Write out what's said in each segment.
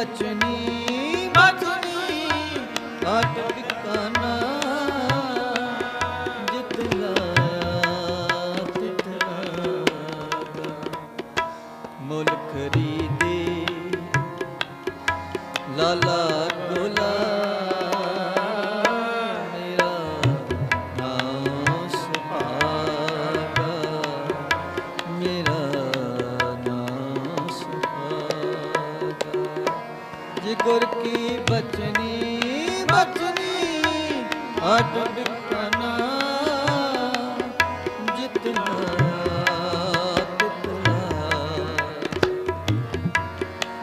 ਬਚਨੀ ਮਥੁਨੀ ਅਟ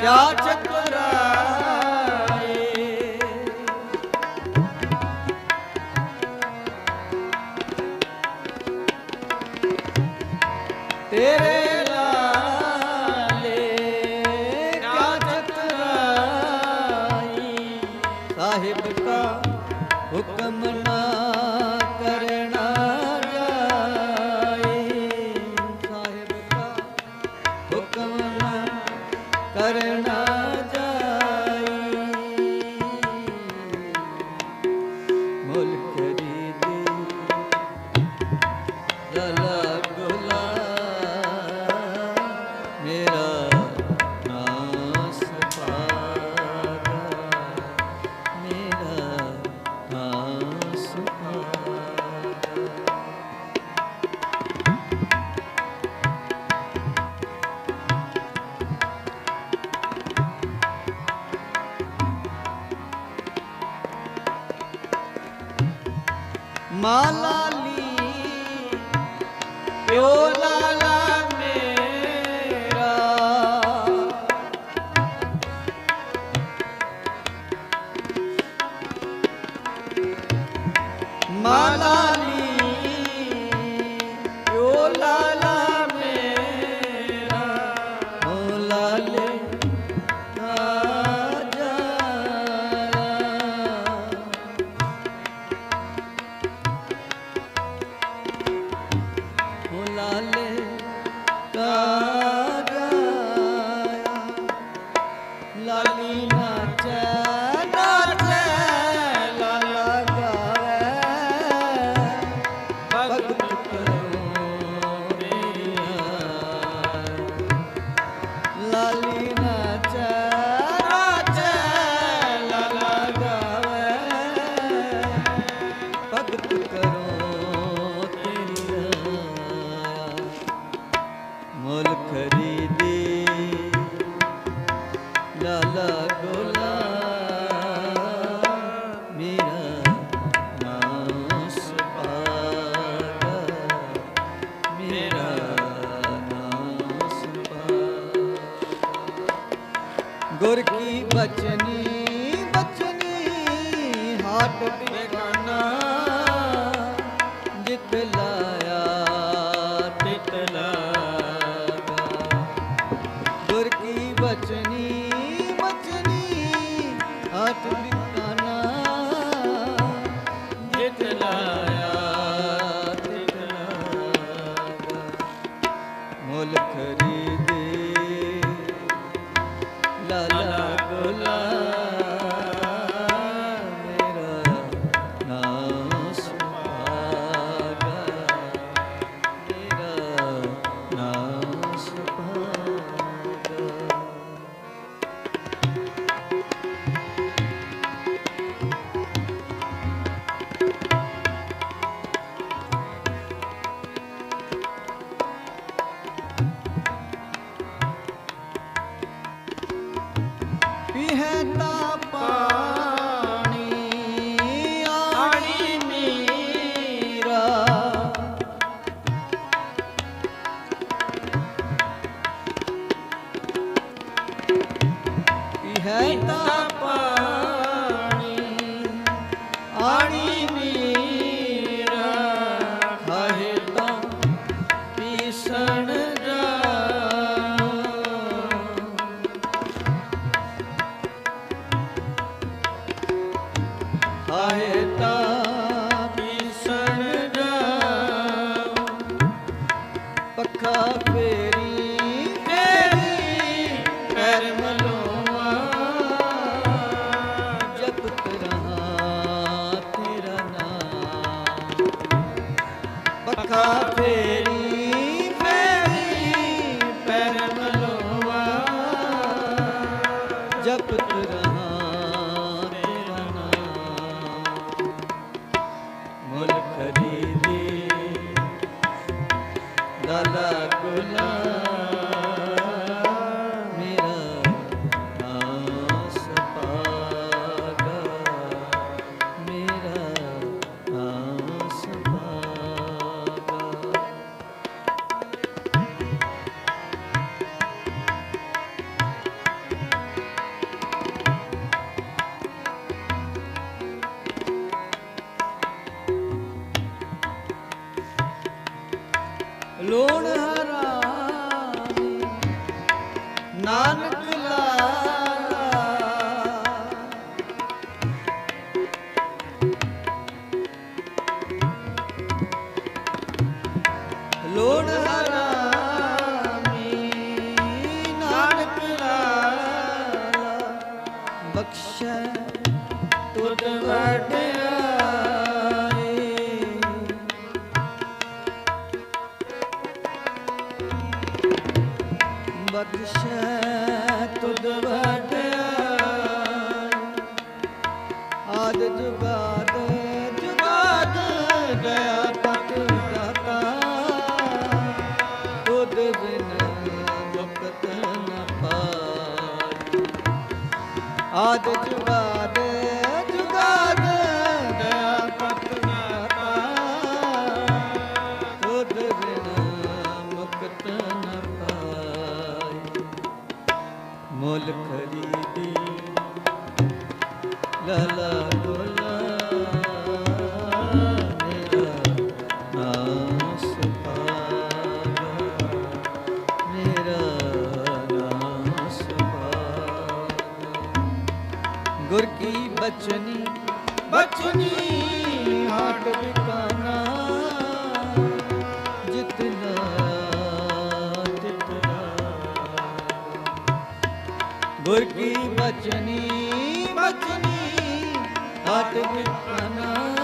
क्या चतुर ملك ਮਾਲਾਲੀ ਪਿਓ ਹੋਰ ਕੀ ਬਚਨੀ ਬਚਨੀ ਹਾਟ ਟਿਕਾਣਾ ਜਿਤ ਲਾਇਆ ਤਿਤ ਲਾਗਾ ਗੁਰ ਕੀ ਬਚਨੀ la la la. ਜਪਤ ਰਾਂ ਲੋੜ ਹਰਾ ਨਾਨਕ ਲਾਲਾ। ਲੋੜ ਹਰਾਮੀ ਬਖਸ਼ੈ ਤੁਧ ਵਟਿਆਈ ਆਦ ਜੁਗਾਦ ਜੁਗਾਦ ਗਿਆ ਪਤ ਦਾਤਾ। ਬਚਨੀ ਬਚਨੀ ਹਾਟ ਬਿਕਾਨਾ ਜਿਤਨਾ ਤਿਤਨਾ। ਗੁਰ ਕੀ ਬਚਨੀ ਬਚਨੀ ਹਾਟ ਬਿਕਾਨਾ।